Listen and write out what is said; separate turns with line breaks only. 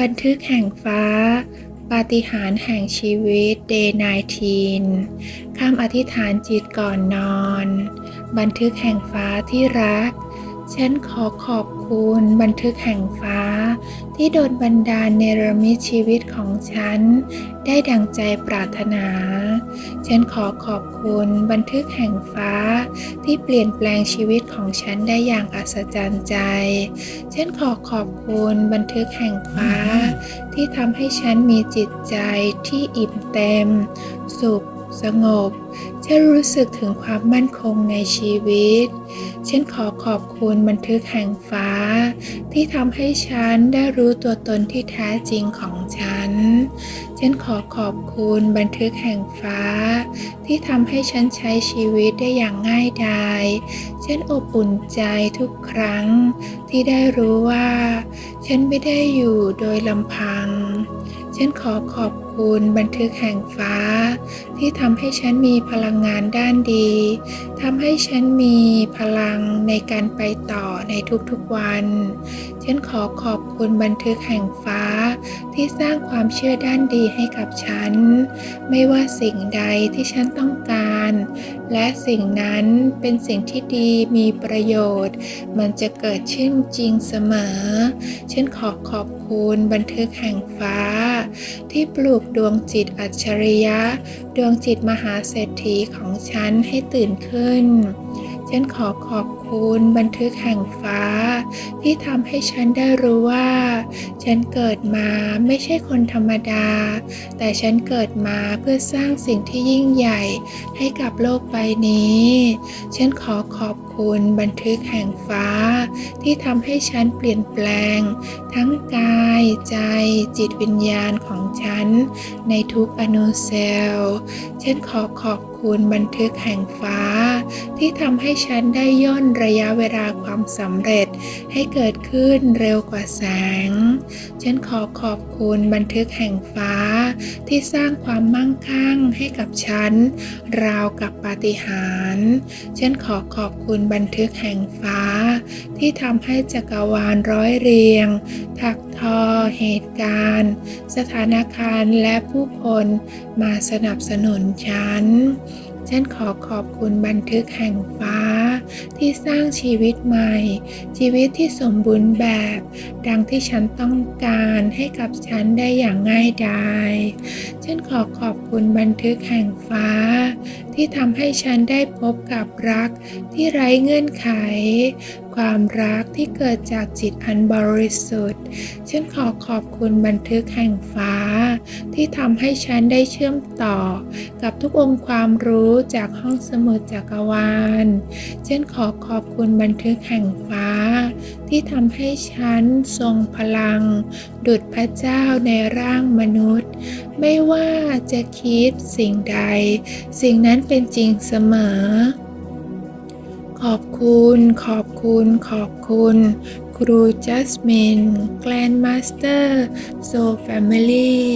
บันทึกแห่งฟ้า ปาฏิหาริย์แห่งชีวิต Day 19คำอธิษฐานจิตก่อนนอน บันทึกแห่งฟ้าที่รัก ฉันขอขอบคุณบันทึกแห่งฟ้า ที่โดนบันดาลเนรมิตชีวิตของฉัน ได้ดังใจปรารถนา ฉันขอขอบคุณบันทึกแห่งฟ้า ที่เปลี่ยนแปลงชีวิตของฉันได้อย่างอัศจรรย์ใจ ฉันขอขอบคุณบันทึกแห่งฟ้า ที่ทำให้ฉันมีจิตใจที่อิ่มเต็ม สุข สงบฉันรู้สึกถึงความมั่นคงในชีวิต ฉันขอขอบคุณบันทึกแห่งฟ้า ที่ทำให้ฉันได้รู้ตัวตนที่แท้จริงของฉัน ฉันขอขอบคุณบันทึกแห่งฟ้า ที่ทำให้ฉันใช้ชีวิตได้อย่างง่ายดาย ฉันอบอุ่นใจทุกครั้ง ที่ได้รู้ว่า ฉันไม่ได้อยู่โดยลำพัง ฉันขอขอบคุณบันทึกแห่งฟ้า ที่ทำให้ฉันมีพลังงานด้านดีทำให้ฉันมีพลังในการไปต่อในทุกๆวัน ฉันขอขอบคุณบันทึกแห่งฟ้า ที่สร้างความเชื่อด้านดีให้กับฉัน ไม่ว่าสิ่งใดที่ฉันต้องการ และสิ่งนั้นเป็นสิ่งที่ดีมีประโยชน์ มันจะเกิดขึ้นจริงเสมอ ฉันขอขอบคุณบันทึกแห่งฟ้า ที่ปลูกดวงจิตอัจฉริยะ ดวงจิตมหาเศรษฐีของฉันให้ตื่นขึ้น ฉันขอขอบ คุณบันทึกแห่งฟ้า ที่ทำให้ฉันได้รู้ว่า ฉันเกิดมาไม่ใช่คนธรรมดา แต่ฉันเกิดมาเพื่อสร้างสิ่งที่ยิ่งใหญ่ให้กับโลกใบนี้ ฉันขอขอบคุณบันทึกแห่งฟ้า ที่ทำให้ฉันเปลี่ยนแปลง ทั้งกายใจจิตวิญญาณของฉัน ในทุกอนุเซลล์ฉันขอขอบคุณบันทึกแห่งฟ้า ที่ทำให้ฉันได้ย่นระยะเวลาความสำเร็จให้เกิดขึ้นเร็วกว่าแสง ฉันขอขอบคุณบันทึกแห่งฟ้าที่สร้างความมั่งคั่งให้กับฉัน ราวกับปาฏิหาริย์ฉันขอขอบคุณบันทึกแห่งฟ้า ที่ทำให้จักรวาลร้อยเรียง ถักทอ เหตุการณ์ สถานการณ์และผู้คนมาสนับสนุนฉัน ฉันขอขอบคุณบันทึกแห่งฟ้า ที่สร้างชีวิตใหม่ ชีวิตที่สมบูรณ์แบบ ดังที่ฉันต้องการให้กับฉันได้อย่างง่ายดายฉันขอขอบคุณบันทึกแห่งฟ้า ที่ทำให้ฉันได้พบกับรักที่ไร้เงื่อนไข ความรักที่เกิดจากจิตอันบริสุทธิ์ ฉันขอขอบคุณบันทึกแห่งฟ้า ที่ทำให้ฉันได้เชื่อมต่อ กับทุกองค์ความรู้จากห้องสมุดจักรวาล ฉันขอขอบคุณบันทึกแห่งฟ้า ที่ทำให้ฉันทรงพลัง ดุจพระเจ้าในร่างมนุษย์ ไม่ว่าจะคิดสิ่งใด สิ่งนั้นเป็นจริงเสมอ ขอบคุณ ขอบคุณ ขอบคุณ ครูจัสมินแกลนมาสเตอร์โซแฟมิลี่